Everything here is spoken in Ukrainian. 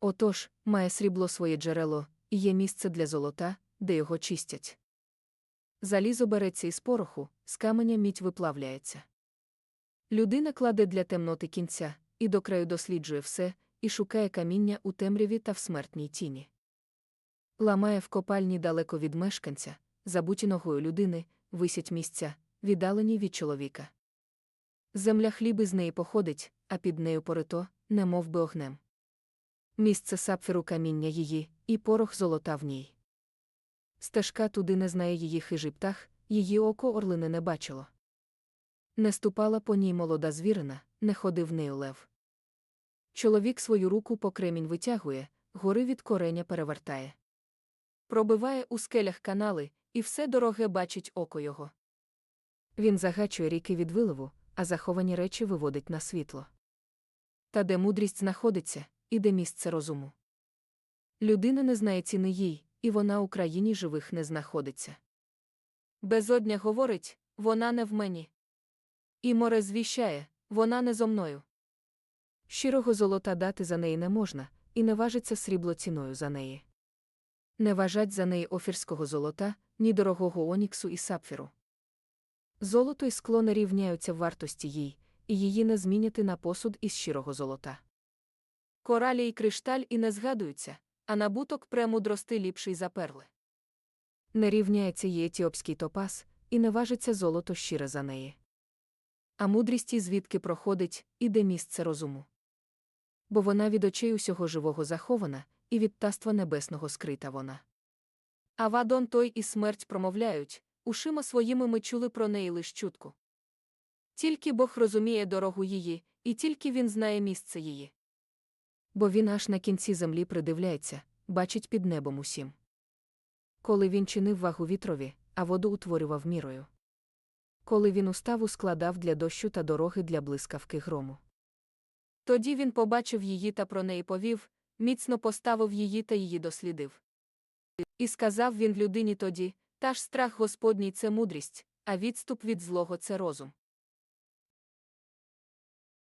Отож, має срібло своє джерело, і є місце для золота, де його чистять. Залізо береться із пороху, з каменя мідь виплавляється. Людина кладе для темноти кінця, і до краю досліджує все, і шукає каміння у темряві та в смертній тіні. Ламає в копальні далеко від мешканця, забуті ногою людини, висять місця, віддалені від чоловіка. Земля хліби з неї походить, а під нею порито, немов би огнем. Місце сапфіру каміння її, і порох золота в ній. Стежка туди не знає її хижий птах, її око орлине не бачило. Не ступала по ній молода звірина, не ходив нею лев. Чоловік свою руку по кремінь витягує, гори від кореня перевертає. Пробиває у скелях канали, і все дороге бачить око його. Він загачує ріки від виливу, а заховані речі виводить на світло. Та де мудрість знаходиться, і де місце розуму. Людина не знає ціни їй, і вона у країні живих не знаходиться. Безодня говорить, вона не в мені. І море звіщає, вона не зо мною. Щирого золота дати за неї не можна, і не важиться срібло ціною за неї. Не важать за неї офірського золота, ні дорогого оніксу і сапфіру. Золото і скло не рівняються в вартості їй, і її не зміняти на посуд із щирого золота. Коралі й кришталь і не згадуються, а набуток премудрости ліпший за перли. Не рівняється їй етіопський топаз, і не важиться золото щире за неї. А мудрість і звідки проходить, і де місце розуму. Бо вона від очей усього живого захована, і від таства небесного скрита вона. А вадон той і смерть промовляють, ушима своїми ми чули про неї лиш чутку. Тільки Бог розуміє дорогу її, і тільки він знає місце її. Бо він аж на кінці землі придивляється, бачить під небом усім. Коли він чинив вагу вітрові, а воду утворював мірою. Коли він уставу складав для дощу та дороги для блискавки грому. Тоді він побачив її та про неї повів, міцно поставив її та її дослідив. І сказав він людині тоді: та ж страх Господній це мудрість, а відступ від злого це розум.